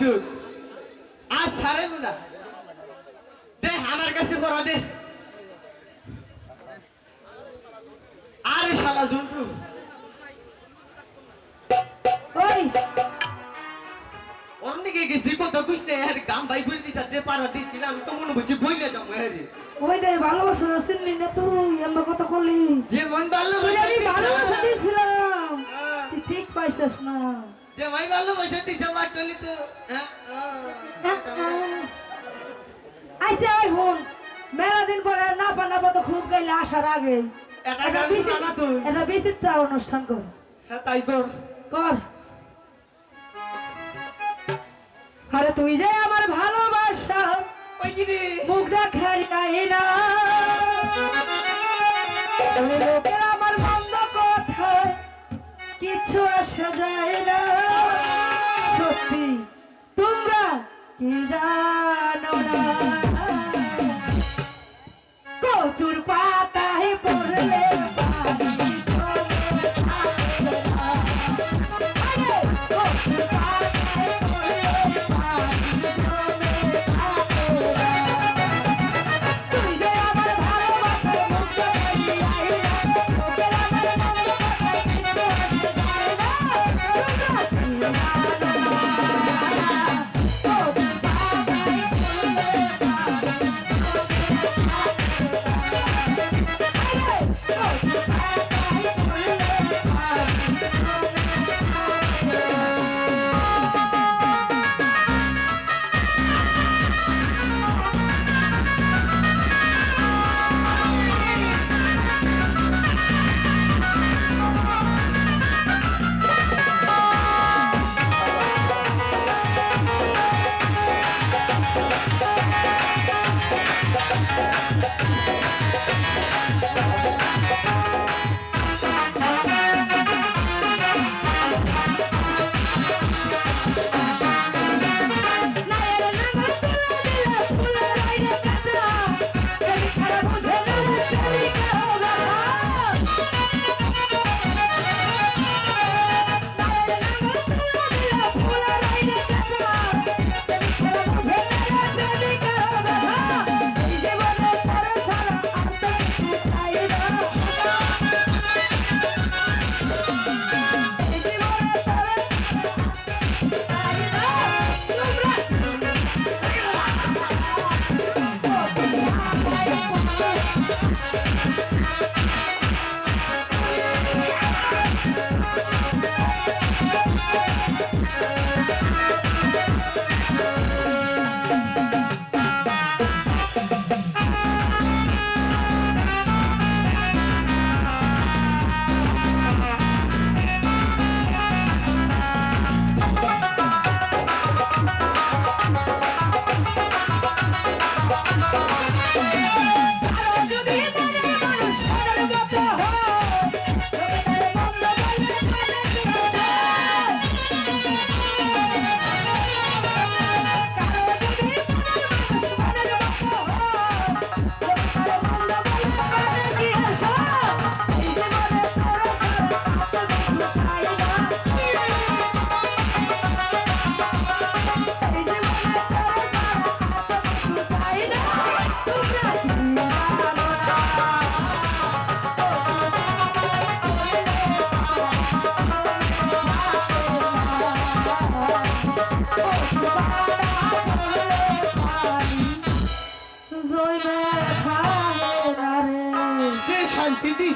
বন্ধু আর ছাড়েন না। দে আমার কাছে পড়া দে। আরে শালা জন্টু। গেছি কত বুঝতে হ্যাঁ ভাই ঘুরে দিস দিয়েছিলাম আমি তো মনে হ্যাঁ ওই ভালোবাসা চিনলি তুই আমরা কথা করলি। জীবন ভালোবাসা ভালোবাসা দিয়েছিলাম। হ্যাঁ। ঠিক পাইছিস না। যে ভাই ভালোবাসা দিছে আমার টলি তো। আইসে আই হন। মেলা দিন পরে না পানা তো খুব গাইলে আসার আগে। এটা বিচিত্র অনুষ্ঠান কর। হ্যাঁ তাই কর। কর। আরে তুই যে আমার ভালোবাসা মুখ দেখার না। লোকের কিচ্ছু আসা যায় না। সত্যি তোমরা কি জানো না? কচুর পাতায় পড়লে Peace.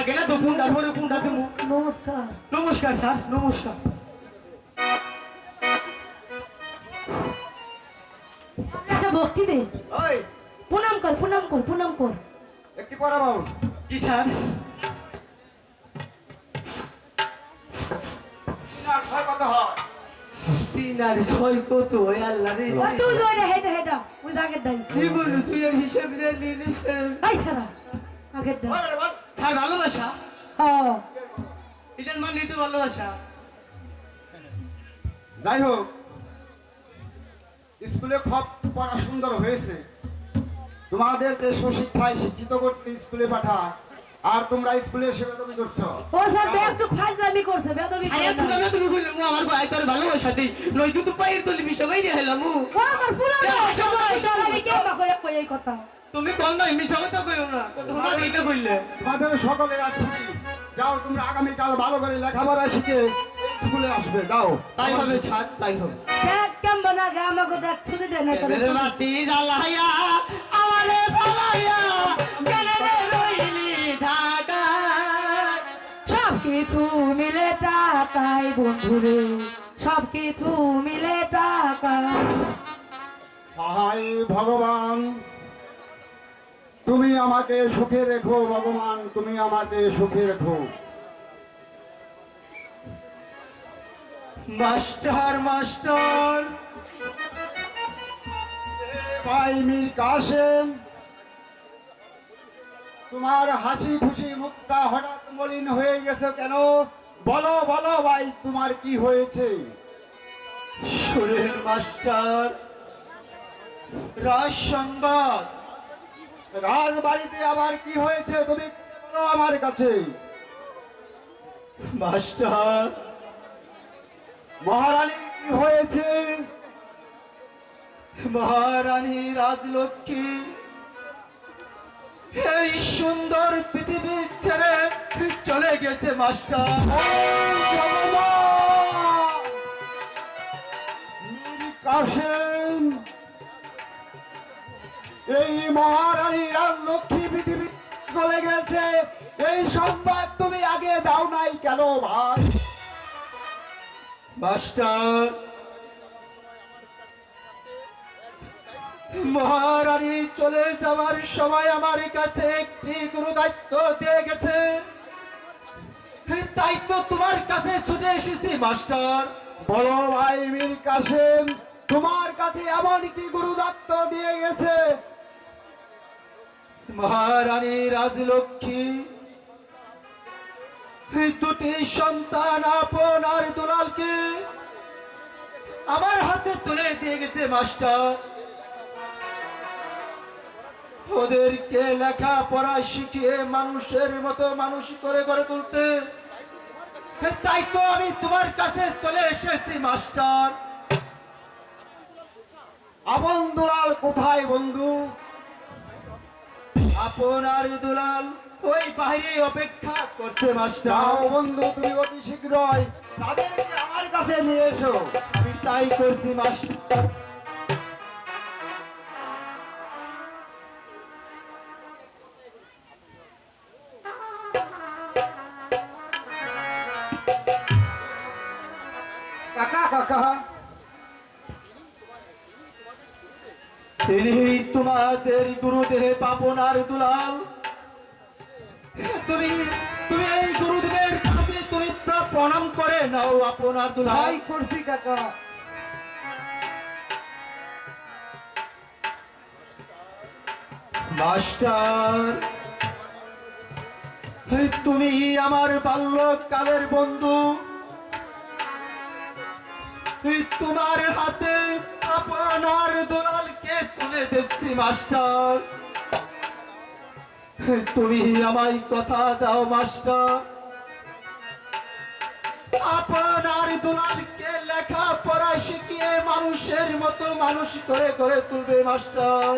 থাকে না তো পরে পুন্ডা তুমি। নমস্কার। নমস্কার স্যার নমস্কার। একটা ভক্তি দে। ওই। প্রণাম কর প্রণাম কর প্রণাম কর। একটি পড়া বাবু কি স্যার কত হয়? তিন আর ছয় কত ওই আল্লাহ রে। ও তুই রে হেডা হেডা ওই আগের দাই জীবন তুই হিসেব দিয়ে নিলি স্যার আই সারা আগের দাই হ্যাঁ ভালোবাসা? মান নিতে ভালোবাসা? যাই হোক স্কুলে খব পড়া সুন্দর হয়েছে। তোমাদের সুশিক্ষায় শিক্ষিত করতে স্কুলে পাঠা আর তোমরা স্কুলে সেবা তুমি করছ। ও স্যার একটু ফাজলামি করছে বেদবি আয়া তুমি আমি তুমি বললে মু আমার ভাই তোর ভালোবাসা দেই। নই কিন্তু পায়ের তলি মিশে বাইরে হেলাম ও আমার পুরো আমি কে বা করে কই এই কথা? তুমি কোন নাই মিছা কথা কইও না। তোমরা এইটা কইলে। তোমাদের সকলে আছি যাও তোমরা আগামীকাল ভালো করে লেখাপড়া শিখে স্কুলে আসবে যাও। তাই হবে ছাড় তাই হবে। দেখ কেমন আগে আমাকে দেখ ছুটি দেয় না মেরে মাটি জ্বালাইয়া আমারে ফালাইয়া কেনে রইলি কিছু মিলে টাকাই বন্ধুরে সব কিছু মিলে টাকা হাই ভগবান, তুমি আমাকে সুখে রেখো ভগবান, তুমি আমাকে সুখে রেখো। Master master. ভাই মীর কাসেম তোমার হাসি খুশি মুক্তা হঠাৎ মলিন হয়ে গেছে কেন? বলো বলো ভাই তোমার কি হয়েছে? সুরেন মাস্টার রাজ সংবাদ। রাজবাড়িতে আবার কি হয়েছে তুমি বলো আমার কাছে? মাস্টার মহারানীর কি হয়েছে? মহারানী রাজলক্ষ্মী এই সুন্দর পৃথিবী ছেড়ে চলে গেছে, মাস্টার। কাসেম এই মহারানী রাজলক্ষ্মী পৃথিবী চলে গেছে। এই সংবাদ তুমি আগে দাও নাই কেন, ভাই? মাস্টার মহারানী চলে যাওয়ার সময় আমার কাছে একটি গুরু দায়িত্ব দিয়ে গেছে। তাই তো তোমার কাছে ছুটে এসেছি মাস্টার। বলো ভাই মীর কাসেম তোমার কাছে এমন কি গুরুদত্ত দিয়ে গেছে। মহারানী রাজলক্ষ্মী দুটি সন্তান আপন আর দুলালকে আমার হাতে তুলে দিয়ে গেছে মাস্টার। ওদেরকে লেখাপড়া শিখিয়ে মানুষের মতো মানুষ করে গড়ে তুলতে। তাই তো আমি তোমার কাছে চলে এসেছি মাস্টার। আপন দুলাল কোথায় বন্ধু? আপনার দুলাল ওই বাইরে অপেক্ষা করছে মাস্টার। বন্ধু তুমি অতি শীঘ্রই তাদেরকে আমার কাছে নিয়ে এসো। আমি তাই করছি মাস্টার। তিনি তোমাদের গুরুদেহ পাপনার দুলাল। তুমি তুমি এই গুরুদেবের কাছে তুমি প্রণাম করে নাও আপনার দুলাল। করছি কাকা। মাস্টার তুমি আমার বাল্যকালের বন্ধু। তোমার হাতে আপনার দোলালকে তুলে দিচ্ছি, মাস্টার। তুমি আমায় কথা দাও, মাস্টার। আপনার দুলালকে লেখাপড়া শিখিয়ে মানুষের মতো মানুষ করে করে তুলবে, মাস্টার।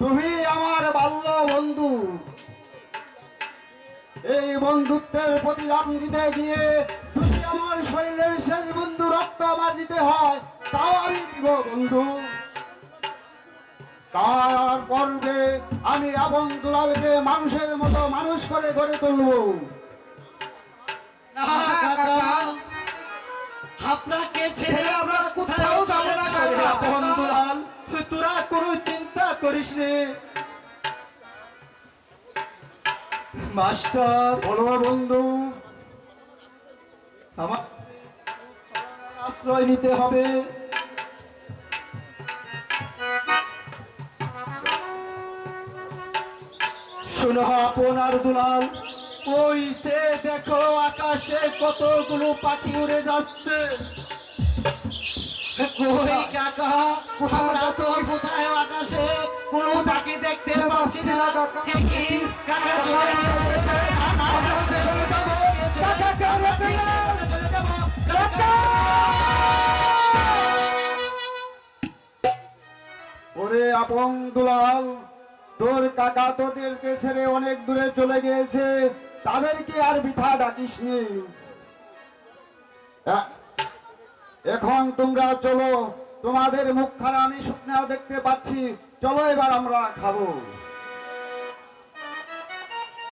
তুমি আমার বাল্য বন্ধু। এই বন্ধুত্বের প্রতিদান দিতে গিয়ে যদি আমার শরীরের শেষ বন্ধু রক্ত আমার দিতে হয় তাও আমি দিব বন্ধু তার পর্বে আমি এবং দুলালকে মানুষের মতো মানুষ করে গড়ে তুলবো আপনাকে ছেড়ে আমরা কোথাও যাব না তোরা কোনো চিন্তা করিস নে মাস্টার। বলো বন্ধু। আমার আশ্রয় নিতে হবে। শোনো আপনার দুলাল ওই সে দেখো আকাশে কতগুলো পাখি উড়ে যাচ্ছে। কই কাকা আমরা তো কোথায় আকাশে কোনো পাখি দেখতে পাচ্ছি না কি কাকা চলে গেছে আমরা চলে যাব কাকা চলে যাব কাকা ওরে আপন দুলাল তোর কাকা তোদেরকে ছেড়ে অনেক দূরে চলে গিয়েছে তাদেরকে আর বৃথা ডাকিস নি এখন তোমরা চলো তোমাদের মুখখানা আমি শুকনা দেখতে পাচ্ছি। চলো এবার আমরা খাব।